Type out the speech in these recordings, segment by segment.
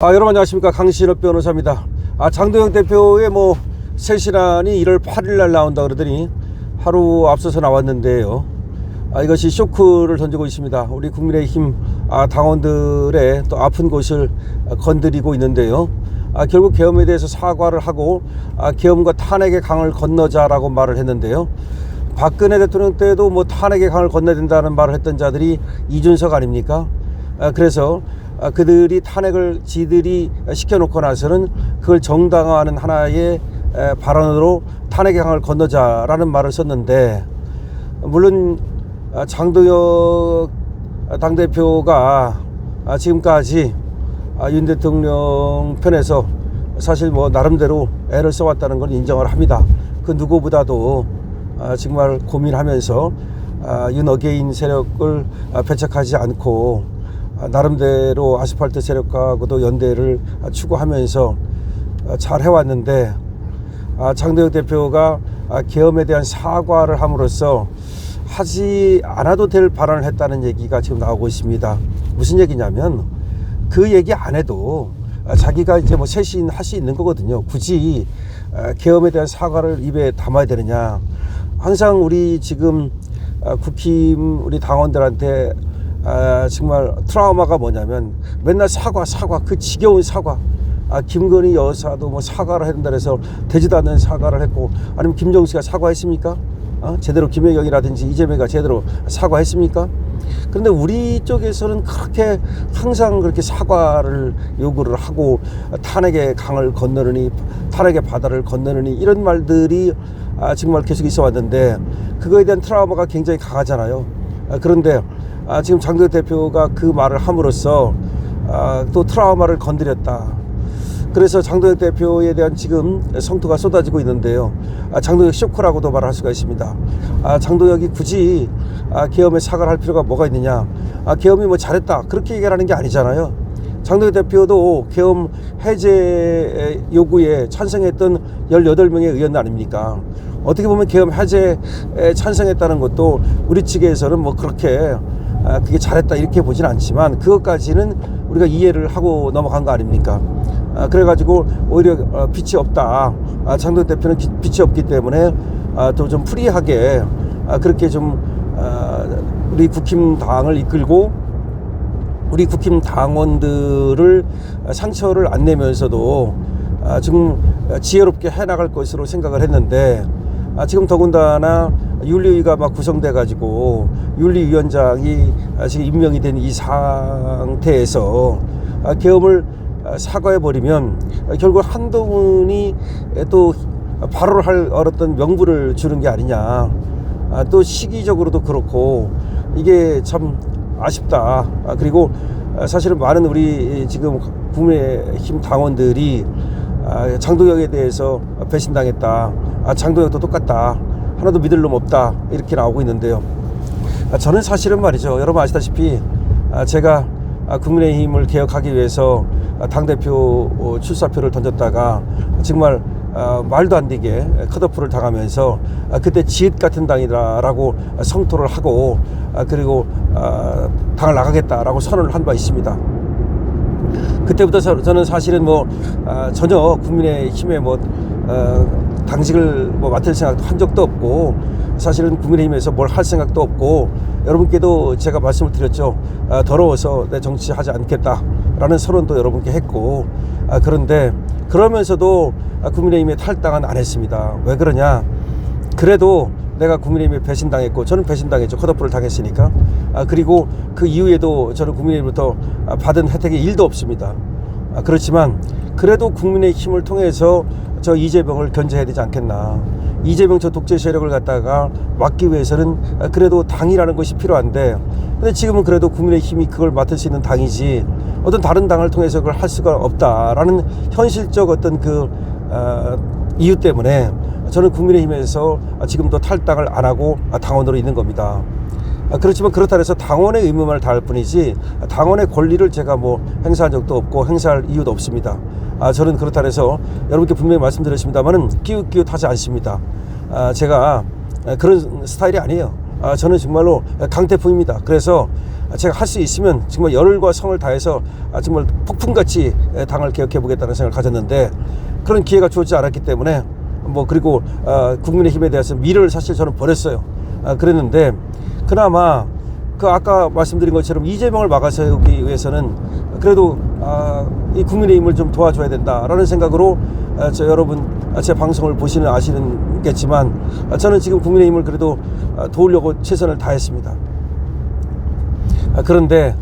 아, 여러분 안녕하십니까 강신업 변호사입니다. 아, 장도영 대표의 뭐 새신안이 1월 8일 날 나온다 그러더니 하루 앞서서 나왔는데요. 아, 이것이 쇼크를 던지고 있습니다. 우리 국민의힘 아, 당원들의 또 아픈 곳을 아, 건드리고 있는데요. 아, 결국 계엄에 대해서 사과를 하고 아, 계엄과 탄핵의 강을 건너자라고 말을 했는데요. 박근혜 대통령 때도 뭐 탄핵의 강을 건너야 된다는 말을 했던 자들이 이준석 아닙니까? 아, 그래서 아, 그들이 탄핵을 지들이 시켜놓고 나서는 그걸 정당화하는 하나의 에, 발언으로 탄핵의 강을 건너자라는 말을 썼는데 물론 아, 장도혁 당대표가 아, 지금까지 아, 윤 대통령 편에서 사실 뭐 나름대로 애를 써왔다는 걸 인정을 합니다. 그 누구보다도 아, 정말 고민하면서 아, 윤 어게인 세력을 아, 배척하지 않고 아, 나름대로 아스팔트 세력하고도 연대를 아, 추구하면서 아, 잘 해왔는데 아, 장도혁 대표가 아, 계엄에 대한 사과를 함으로써 하지 않아도 될 발언을 했다는 얘기가 지금 나오고 있습니다. 무슨 얘기냐면 그 얘기 안 해도 아, 자기가 이제 뭐 쇄신 할수 있는 거거든요. 굳이 아, 계엄에 대한 사과를 입에 담아야 되느냐. 항상 우리 지금 아, 국힘 우리 당원들한테 아, 정말 트라우마가 뭐냐면 맨날 사과 사과 그 지겨운 사과 아, 김건희 여사도 뭐 사과를 한다 해서 되지도 않는 사과를 했고 아니면 김정수가 사과했습니까? 어? 제대로 김혜경이라든지 이재명가 제대로 사과했습니까? 그런데 우리 쪽에서는 그렇게 항상 그렇게 사과를 요구를 하고 탄핵의 강을 건너느니 탄핵의 바다를 건너느니 이런 말들이 아, 정말 계속 있어 왔는데 그거에 대한 트라우마가 굉장히 강하잖아요. 아, 그런데 아, 지금 장도혁 대표가 그 말을 함으로써 아, 또 트라우마를 건드렸다. 그래서 장도혁 대표에 대한 지금 성토가 쏟아지고 있는데요. 아, 장도혁 쇼크라고도 말할 수가 있습니다. 아, 장도혁이 굳이 아, 계엄에 사과를 할 필요가 뭐가 있느냐. 아, 계엄이 뭐 잘했다. 그렇게 얘기하는 게 아니잖아요. 장도혁 대표도 계엄 해제 요구에 찬성했던 18명의 의원 아닙니까? 어떻게 보면 계엄 해제에 찬성했다는 것도 우리 측에서는 뭐 그렇게 아, 그게 잘했다 이렇게 보진 않지만 그것까지는 우리가 이해를 하고 넘어간 거 아닙니까? 아, 그래가지고 오히려 어, 빛이 없다. 아, 장동 대표는 기- 빛이 없기 때문에 아, 또 좀 프리하게 아, 그렇게 좀 아, 우리 국힘 당을 이끌고 우리 국힘 당원들을 상처를 안 내면서도 아, 지금 지혜롭게 해나갈 것으로 생각을 했는데 아, 지금 더군다나 윤리위가 막 구성돼 가지고 윤리위원장이 아, 지금 임명이 된 이 상태에서 아, 계엄을 아, 사과해 버리면 아, 결국 한동훈이 또 바로 할 어떤 명분을 주는 게 아니냐. 아, 또 시기적으로도 그렇고 이게 참 아쉽다. 아, 그리고 아, 사실은 많은 우리 지금 국민의힘 당원들이 아, 장도혁에 대해서 배신당했다. 아, 장도혁도 똑같다. 하나도 믿을 놈 없다. 이렇게 나오고 있는데요. 아, 저는 사실은 말이죠. 여러분 아시다시피 아, 제가 아, 국민의힘을 개혁하기 위해서 아, 당대표 어, 출사표를 던졌다가 정말 아, 말도 안 되게 컷오프를 당하면서 아, 그때 지읒 같은 당이다라고 성토를 하고 아, 그리고 아, 당을 나가겠다라고 선언을 한 바 있습니다. 그때부터 저, 저는 사실은 뭐 아, 전혀 국민의힘에 뭐 어, 당직을 뭐 맡을 생각도 한 적도 없고 사실은 국민의힘에서 뭘 할 생각도 없고 여러분께도 제가 말씀을 드렸죠. 아, 더러워서 내 정치하지 않겠다라는 선언도 여러분께 했고 아, 그런데 그러면서도 아, 국민의힘에 탈당은 안 했습니다. 왜 그러냐? 그래도 내가 국민의힘에 배신당했고 저는 배신당했죠. 컷오프를 당했으니까. 아, 그리고 그 이후에도 저는 국민의힘부터 아, 받은 혜택이 일도 없습니다. 아, 그렇지만 그래도 국민의힘을 통해서 저 이재명을 견제해야 되지 않겠나. 이재명 저 독재 세력을 갖다가 막기 위해서는 아, 그래도 당이라는 것이 필요한데 근데 지금은 그래도 국민의힘이 그걸 맡을 수 있는 당이지 어떤 다른 당을 통해서 그걸 할 수가 없다라는 현실적 어떤 그 어, 이유 때문에 저는 국민의힘에서 지금도 탈당을 안 하고 당원으로 있는 겁니다. 아, 그렇지만 그렇다 해서 당원의 의무만을 다할 뿐이지 당원의 권리를 제가 뭐 행사한 적도 없고 행사할 이유도 없습니다. 아, 저는 그렇다 해서 여러분께 분명히 말씀드렸습니다만은 끼웃끼웃하지 않습니다. 아, 제가 그런 스타일이 아니에요. 아, 저는 정말로 강태풍입니다. 그래서 제가 할 수 있으면 정말 열과 성을 다해서 아, 정말 폭풍같이 에, 당을 개혁해 보겠다는 생각을 가졌는데 그런 기회가 주어지지 않았기 때문에 뭐 그리고 어, 국민의힘에 대해서 미래를 사실 저는 버렸어요. 아, 그랬는데 그나마 그 아까 말씀드린 것처럼 이재명을 막아서기 위해서는 그래도 아, 이 국민의힘을 좀 도와줘야 된다라는 생각으로 아, 저 여러분 아, 제 방송을 보시는 아시는겠지만 아, 저는 지금 국민의힘을 그래도 아, 도우려고 최선을 다했습니다. 아, 그런데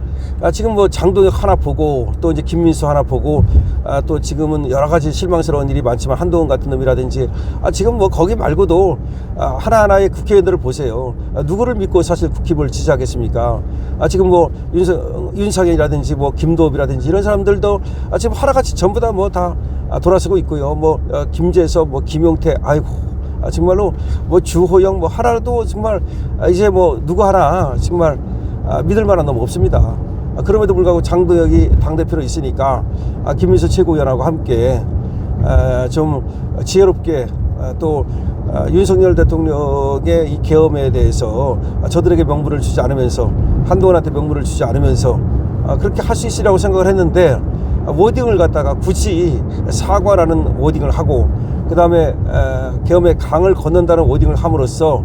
아, 지금 뭐 장동혁 하나 보고 또 이제 김민수 하나 보고 아, 또 지금은 여러 가지 실망스러운 일이 많지만 한동훈 같은 놈이라든지 아, 지금 뭐 거기 말고도 아, 하나하나의 국회의원들을 보세요. 아, 누구를 믿고 사실 국힘을 지지하겠습니까? 아, 지금 뭐 윤석, 윤상현이라든지 뭐 김도읍이라든지 이런 사람들도 아, 지금 하나같이 전부 다 뭐 다 돌아서고 있고요. 뭐 어, 김재섭, 뭐 김용태, 아이고 아, 정말로 뭐 주호영 뭐 하나도 정말 아, 이제 뭐 누구 하나 정말 아, 믿을 만한 놈 없습니다. 아, 그럼에도 불구하고 장도혁이 당대표로 있으니까 아, 김민수 최고위원하고 함께 아, 좀 지혜롭게 아, 또 아, 윤석열 대통령의 이 계엄에 대해서 아, 저들에게 명분을 주지 않으면서 한동훈한테 명분을 주지 않으면서 아, 그렇게 할 수 있으리라고 생각을 했는데 아, 워딩을 갖다가 굳이 사과라는 워딩을 하고 그 다음에 계엄의 강을 건넌다는 워딩을 함으로써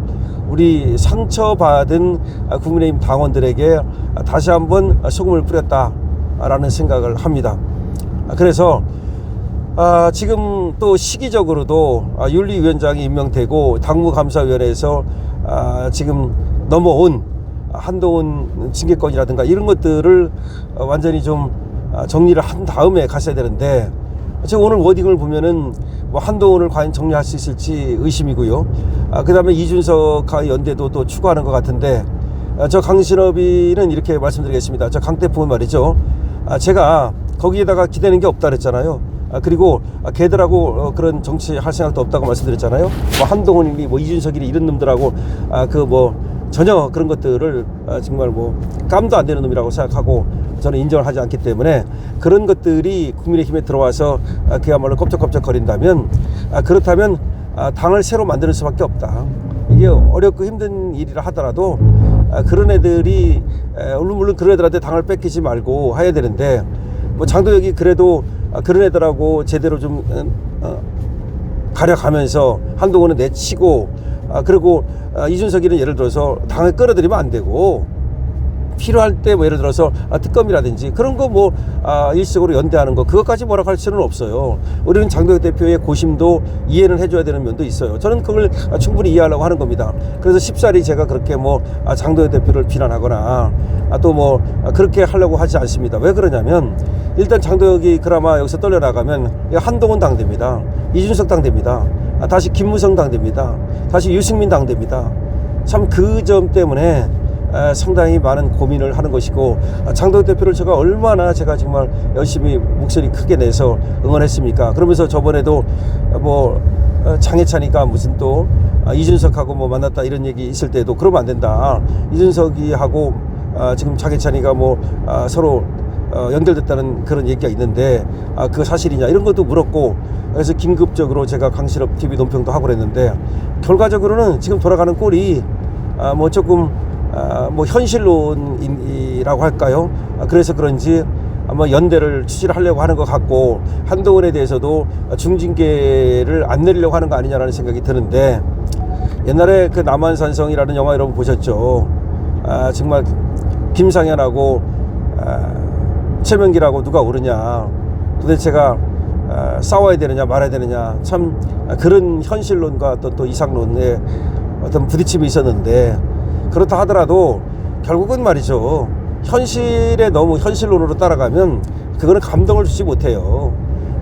우리 상처받은 아, 국민의힘 당원들에게 다시 한번 소금을 뿌렸다라는 생각을 합니다. 아, 그래서 아, 지금 또 시기적으로도 아, 윤리위원장이 임명되고 당무감사위원회에서 아, 지금 넘어온 한동훈 징계권이라든가 이런 것들을 어, 완전히 좀 아, 정리를 한 다음에 갔어야 되는데 지금 오늘 워딩을 보면은 뭐 한동훈을 과연 정리할 수 있을지 의심이고요. 아, 그 다음에 이준석과 연대도 또 추구하는 것 같은데 아, 저 강신업이는 이렇게 말씀드리겠습니다. 저 강대포는 말이죠. 아, 제가 거기에다가 기대는 게 없다 그랬잖아요. 아, 그리고 아, 걔들하고 어, 그런 정치 할 생각도 없다고 말씀드렸잖아요. 뭐 한동훈이니 뭐 이준석이니 이런 놈들하고 아, 그뭐 전혀 그런 것들을 아, 정말 뭐 깜도 안 되는 놈이라고 생각하고 저는 인정을 하지 않기 때문에 그런 것들이 국민의힘에 들어와서 아, 그야말로 껍적껍적 거린다면 아, 그렇다면 아, 당을 새로 만드는 수밖에 없다. 이게 어렵고 힘든 일이라 하더라도 아, 그런 애들이 에, 물론 물론 그런 애들한테 당을 뺏기지 말고 해야 되는데 뭐 장도혁이 그래도 아, 그런 애들하고 제대로 좀 어, 어, 가려가면서 한동훈은 내치고 아, 그리고 아, 이준석이는 예를 들어서 당을 끌어들이면 안 되고 필요할 때 뭐 예를 들어서 아, 특검이라든지 그런 거 뭐 아, 일시적으로 연대하는 거 그것까지 뭐라고 할 수는 없어요. 우리는 장도혁 대표의 고심도 이해는 해줘야 되는 면도 있어요. 저는 그걸 아, 충분히 이해하려고 하는 겁니다. 그래서 쉽사리 제가 그렇게 뭐 아, 장도혁 대표를 비난하거나 아, 또뭐 아, 그렇게 하려고 하지 않습니다. 왜 그러냐면 일단 장도혁이 그나마 여기서 떨려 나가면 한동훈 당됩니다. 이준석 당됩니다. 아, 다시 김무성 당됩니다. 다시 유승민 당됩니다. 참 그 점 때문에 에, 상당히 많은 고민을 하는 것이고 아, 장도혁 대표를 제가 얼마나 제가 정말 열심히 목소리 크게 내서 응원했습니까? 그러면서 저번에도 뭐 어, 장해찬이가 무슨 또 아, 이준석하고 뭐 만났다 이런 얘기 있을 때도 그러면 안 된다. 이준석이 하고 아, 지금 장해찬이가 뭐 아, 서로 어, 연결됐다는 그런 얘기가 있는데 아, 그 사실이냐 이런 것도 물었고 그래서 긴급적으로 제가 강실업 TV 논평도 하고 그랬는데 결과적으로는 지금 돌아가는 꼴이 아, 뭐 조금 아, 뭐 현실론이라고 할까요? 아, 그래서 그런지 아마 연대를 추진을 하려고 하는 것 같고 한동훈에 대해서도 중징계를 안 내리려고 하는 거 아니냐라는 생각이 드는데 옛날에 그 남한산성이라는 영화 여러분 보셨죠? 아, 정말 김상현하고 아, 최명기라고 누가 오르냐. 도대체가 아, 싸워야 되느냐 말아야 되느냐. 참 아, 그런 현실론과 또, 또 이상론의 어떤 부딪힘이 있었는데 그렇다 하더라도 결국은 말이죠. 현실에 너무 현실론으로 따라가면 그거는 감동을 주지 못해요.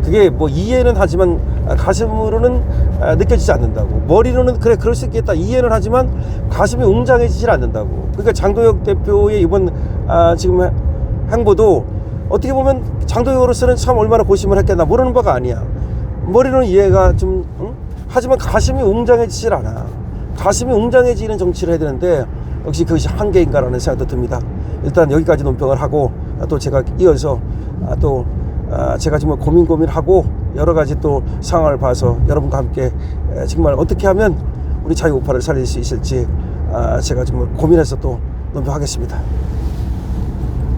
그게 뭐 이해는 하지만 아, 가슴으로는 아, 느껴지지 않는다고. 머리로는 그래 그럴 수 있겠다. 이해는 하지만 가슴이 웅장해지질 않는다고. 그러니까 장도혁 대표의 이번 아, 지금 행보도 어떻게 보면 장도혁으로서는 참 얼마나 고심을 했겠나 모르는 바가 아니야 머리로는 이해가 좀 응? 하지만 가슴이 웅장해지질 않아 가슴이 웅장해지는 정치를 해야 되는데 역시 그것이 한계인가라는 생각도 듭니다 일단 여기까지 논평을 하고 아, 또 제가 이어서 아, 또 아, 제가 정말 고민 고민하고 여러 가지 또 상황을 봐서 여러분과 함께 에, 정말 어떻게 하면 우리 자유 우파를 살릴 수 있을지 아, 제가 정말 고민해서 또 논평하겠습니다.